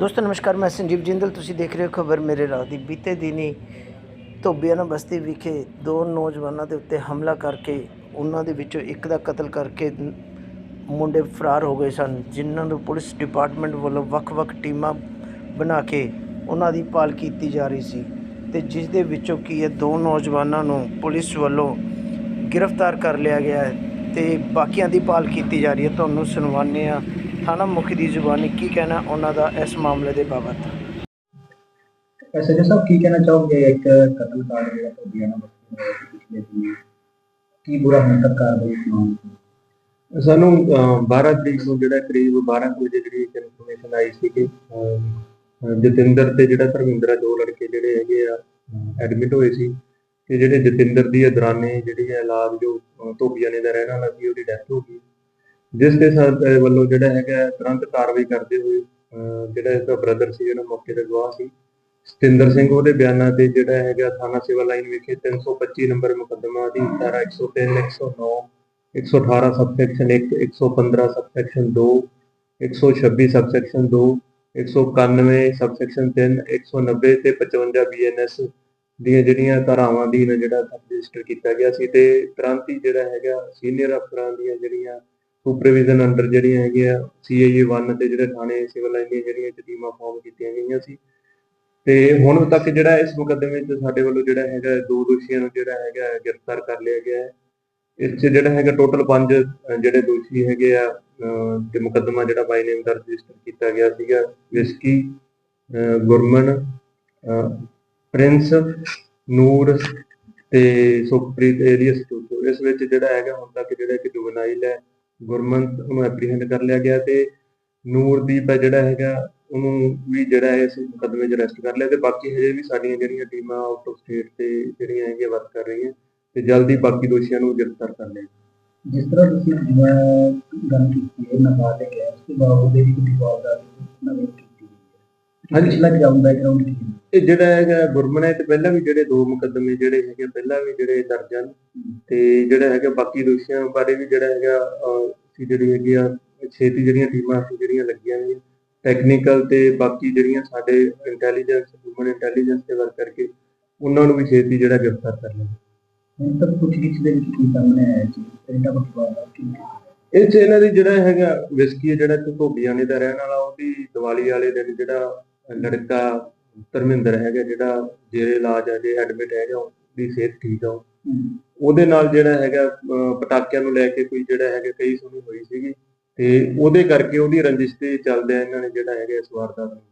ਦੋਸਤੋ, ਨਮਸਕਾਰ, ਮੈਂ ਸੰਜੀਵ ਜਿੰਦਲ। ਤੁਸੀਂ ਦੇਖ ਰਹੇ ਹੋ ਖਬਰ ਮੇਰੇ ਰਾਹ ਦੀ। ਬੀਤੇ ਦਿਨੀ ਧੋਬੀਆਣਾ ਬਸਤੀ ਵਿਖੇ ਦੋ ਨੌਜਵਾਨਾਂ ਦੇ ਉੱਤੇ ਹਮਲਾ ਕਰਕੇ ਉਹਨਾਂ ਦੇ ਵਿੱਚੋਂ ਇੱਕ ਦਾ ਕਤਲ ਕਰਕੇ ਮੁੰਡੇ ਫਰਾਰ ਹੋ ਗਏ ਸਨ, ਜਿਨ੍ਹਾਂ ਨੂੰ ਪੁਲਿਸ ਡਿਪਾਰਟਮੈਂਟ ਵੱਲੋਂ ਵੱਖ-ਵੱਖ ਟੀਮਾਂ ਬਣਾ ਕੇ ਉਹਨਾਂ ਦੀ ਭਾਲ ਕੀਤੀ ਜਾ ਰਹੀ ਸੀ ਤੇ ਜਿਸ ਦੇ ਵਿੱਚੋਂ ਕੀ ਹੈ, ਦੋ ਨੌਜਵਾਨਾਂ ਨੂੰ ਪੁਲਿਸ ਵੱਲੋਂ ਗ੍ਰਿਫਤਾਰ ਕਰ ਲਿਆ ਗਿਆ ਹੈ ਤੇ ਬਾਕੀਆਂ ਦੀ ਭਾਲ ਕੀਤੀ ਜਾ ਰਹੀ ਹੈ। ਤੁਹਾਨੂੰ ਸੁਣਵਾਉਂਦੇ ਹਾਂ। ਥਾਣਾ ਮੁਖੀ ਦੀ ਜ਼ੁਬਾਨੀ ਕੀ ਕਹਿਣਾ ਉਹਨਾਂ ਦਾ ਇਸ ਮਾਮਲੇ ਦੇ ਬਾਬਤ ਐਸਐਚਓ ਸਾਹਿਬ ਕੀ ਕਹਿਣਾ ਚਾਹੋਗੇ ਇੱਕ ਕਤਲ ਕਾਂਡ ਜਿਹੜਾ ਤੁਹਾਡੀਆਂ ਨਾਲ ਸੀ ਪਿਛਲੇ ਦਿਨੀ ਕੀ ਬੁਰਾ ਹੁਣ ਤੱਕ ਕਾਰਵਾਈ ਸੁਣਾਉਂ ਸਾਨੂੰ ਅਹ, 12 ਤਰੀਕ ਨੂੰ ਜਿਹੜਾ ਕਰੀਬ 12 ਕੁ ਵਜੇ ਜਿਹੜੀ ਇਨਫੋਰਮੇਸ਼ਨ ਆਈ ਸੀ ਕਿ ਜਤਿੰਦਰ ਤੇ ਜਿਹੜਾ ਧਰਮਿੰਦਰ ਆ ਦੋ ਲੜਕੇ ਜਿਹੜੇ ਹੈਗੇ ਆ ਐਡਮਿਟ ਹੋਏ ਸੀ ਤੇ ਜਿਹੜੇ ਜਤਿੰਦਰ ਦੀ ਦੌਰਾਨੇ ਜਿਹੜੀ ਹੈ ਇਲਾਜ ਜੋ ਅਹ, ਧੋਬੀਆਣੇ ਦਾ ਰਹਿਣ ਵਾਲਾ ਸੀ ਉਹਦੀ ਡੈਥ ਹੋ ਗਈ ਜਿਸ ਦੇ ਵੱਲੋਂ ਜਿਹੜਾ ਹੈਗਾ ਤੁਰੰਤ ਕਾਰਵਾਈ ਕਰਦੇ ਹੋਏ ਜਿਹੜਾ ਇਹਦਾ ਬ੍ਰਦਰ ਸੀ, ਜਿਹੜਾ ਮੌਕੇ ਤੇ ਗਵਾਹ ਸੀ, ਸਤਿੰਦਰ ਸਿੰਘ, ਉਹਦੇ ਬਿਆਨਾਂ ਤੇ ਜਿਹੜਾ ਹੈਗਾ ਥਾਣਾ ਸਿਵਲ ਲਾਈਨ ਵਿਖੇ 325 ਨੰਬਰ ਮੁਕੱਦਮਾ ਦੀ ਧਾਰਾ 103 109 118 ਸਬਸੈਕਸ਼ਨ 1 115 ਸਬਸੈਕਸ਼ਨ 2 126 ਸਬਸੈਕਸ਼ਨ 2 191 ਸਬਸੈਕਸ਼ਨ 3 190 ਤੇ 55 ਬੀਐਨਐਸ ਦੀਆਂ ਜਿਹੜੀਆਂ ਧਾਰਾਵਾਂ ਦੀ ਜਿਹੜਾ ਰਜਿਸਟਰ ਕੀਤਾ ਗਿਆ ਸੀ ਤੇ ਤੁਰੰਤ ਹੀ ਜਿਹੜਾ ਹੈਗਾ ਸੀਨੀਅਰ ਅਫਸਰਾਂ ਦੀਆਂ ਜਿਹੜੀਆਂ ਸੁਪਰਵਿਜ਼ਨ ਅੰਡਰ ਜਿਹੜੀਆਂ ਹੈਗੀਆਂ ਸੀਆਈਏ 1 ਤੇ ਜਿਹੜੇ ਥਾਣੇ ਸਿਵਲ ਲਾਈਨ ਦੀਆਂ ਜਿਹੜੀਆਂ ਟੀਮਾਂ ਫਾਰਮ ਕੀਤੀਆਂ ਗਈਆਂ ਸੀ। ਤੇ ਹੁਣ ਤੱਕ ਜਿਹੜਾ ਇਸ ਮੁਕੱਦਮੇ 'ਚ ਸਾਡੇ ਵੱਲੋਂ ਜਿਹੜਾ ਹੈਗਾ, ਦੋ ਦੋਸ਼ੀਆਂ ਨੂੰ ਜਿਹੜਾ ਹੈਗਾ ਗ੍ਰਿਫਤਾਰ ਕਰ ਲਿਆ ਗਿਆ ਹੈ। ਇਸ 'ਚ ਜਿਹੜਾ ਹੈਗਾ ਟੋਟਲ ਪੰਜ ਜਿਹੜੇ ਦੋਸ਼ੀ ਹੈਗੇ ਆ ਤੇ ਮੁਕੱਦਮਾ ਜਿਹੜਾ ਬਾਈ ਨੇਮ ਦਾ ਰਜਿਸਟਰ ਕੀਤਾ ਗਿਆ ਸੀਗਾ, ਵਿਸਕੀ ਗੁਰਮਨ ਪ੍ਰਿੰਸ, ਨੂਰ ਤੇ ਸੁਖਪ੍ਰੀਤ ਏਰੀਅਸ ਟੂਟੂ। ਇਸ ਵਿੱਚ ਜਿਹੜਾ ਹੈਗਾ ਹੁਣ ਤੱਕ ਜਿਹੜਾ ਕਿ ਜੁਵਨਾਈਲ ਹੈ ਗੁਰਮਨ ਉਹਨੂੰ ਐਪਰੀਹੈਂਡ ਕਰ ਲਿਆ ਗਿਆ ਤੇ ਨੂਰਦੀਪ ਹੈ ਜਿਹੜਾ ਹੈਗਾ ਉਹਨੂੰ ਵੀ ਜਿਹੜਾ ਹੈ ਇਸ ਮੁਕੱਦਮੇ 'ਚ ਅਰੈਸਟ ਕਰ ਲਿਆ ਤੇ ਬਾਕੀ ਹਜੇ ਵੀ ਸਾਡੀਆਂ ਜਿਹੜੀਆਂ ਟੀਮਾਂ ਆਊਟ ਆਫ ਸਟੇਟ ਤੇ ਜਿਹੜੀਆਂ ਹੈਗੀਆਂ ਵਰਕ ਕਰ ਰਹੀਆਂ ਤੇ ਜਲਦੀ ਬਾਕੀ ਦੋਸ਼ੀਆਂ ਨੂੰ ਗ੍ਰਿਫਤਾਰ ਕਰ ਲਿਆ ਜਿਸ ਤਰ੍ਹਾਂ ਤੁਸੀਂ ਜਿਵੇਂ ਗੱਲ ਕੀਤੀ ਹੈ ਨਾਬਾਲਗ ਹੈ ਉਸ ਤੋਂ ਬਾਅਦ ਉਹਦੇ ਵੀ ਕੋਈ ਵਾਰਦਾਤ ਨਵੀਂ ਕੀਤੀ ਹੈ। ਹਾਂਜੀ। ਪਿਛਲਾ ਗਰਾਊਂਡ ਬੈਕਗ੍ਰਾਉਂਡ ਕੀ ਹੈ ਇਹ ਜਿਹੜਾ ਹੈਗਾ ਗੁਰਮਨ ਤੇ ਪਹਿਲਾਂ ਵੀ ਜਿਹੜੇ ਦੋ ਮੁਕੱਦਮੇ ਜਿਹੜੇ ਹੈਗੇ ਪਹਿਲਾਂ ਵੀ ਜਿਹੜੇ ਦਰਜ ਹਨ ਤੇ ਜਿਹੜਾ ਹੈਗਾ ਬਾਕੀ ਦੋਸ਼ੀਆਂ ਬਾਰੇ ਵੀ ਜਿਹੜਾ ਹੈਗਾ ਅਸੀਂ ਜਿਹੜੀ ਹੈਗੀ ਆ ਛੇਤੀ ਜਿਹੜੀਆਂ ਟੀਮਾਂ ਅਸੀਂ ਜਿਹੜੀਆਂ ਲੱਗੀਆਂ ਨੇ ਟੈਕਨੀਕਲ ਤੇ ਬਾਕੀ ਜਿਹੜੀਆਂ ਸਾਡੇ ਇੰਟੈਲੀਜੈਂਸ ਹਿਊਮਨ ਇੰਟੈਲੀਜੈਂਸ ਤੇ ਵਰਕ ਕਰਕੇ ਉਹਨਾਂ ਨੂੰ ਵੀ ਛੇਤੀ ਜਿਹੜਾ ਗ੍ਰਿਫਤਾਰ ਕਰ ਲਿਆ। ਹੁਣ ਤੱਕ ਕੁਝ ਕਿਛ ਦੇ ਵਿੱਚ ਕੀ ਸਾਹਮਣੇ ਆਇਆ ਜੀ? ਇਹਦਾ ਬਟਵਾਰਾ ਕੀ? ਇਹ ਚ ਇਹਨਾਂ ਦੀ ਜਿਹੜਾ ਹੈਗਾ ਵਿਸਕੀ ਜਿਹੜਾ ਕਿ ਧੋਬੀਆਣੇ ਦਾ ਰਹਿਣ ਵਾਲਾ ਉਹਦੀ ਦੀਵਾਲੀ ਵਾਲੇ ਦਿਨ ਜਿਹੜਾ ਲੜਕਾ ਧਰਮਿੰਦਰ ਹੈਗਾ ਜਿਹੜਾ ਜੇਰੇ ਇਲਾਜ ਹੈ ਜੇ ਐਡਮਿਟ ਹੈਗਾ ਉਹਦੀ ਸਿਹਤ ਠੀਕ ਆ ਉਹਦੇ ਨਾਲ ਜਿਹੜਾ ਹੈਗਾ ਪਟਾਕਿਆਂ ਨੂੰ ਲੈ ਕੇ ਕੋਈ ਜਿਹੜਾ ਹੈਗਾ ਕਈ ਸੁਣੀ ਹੋਈ ਸੀਗੀ। ਤੇ ਉਹਦੇ ਕਰਕੇ ਉਹਦੀ ਰੰਜਿਸ਼ ਤੇ ਚੱਲਦਿਆਂ ਇਹਨਾਂ ਨੇ ਜਿਹੜਾ ਹੈਗਾ ਇਸ ਵਾਰਦਾਤ ਨੂੰ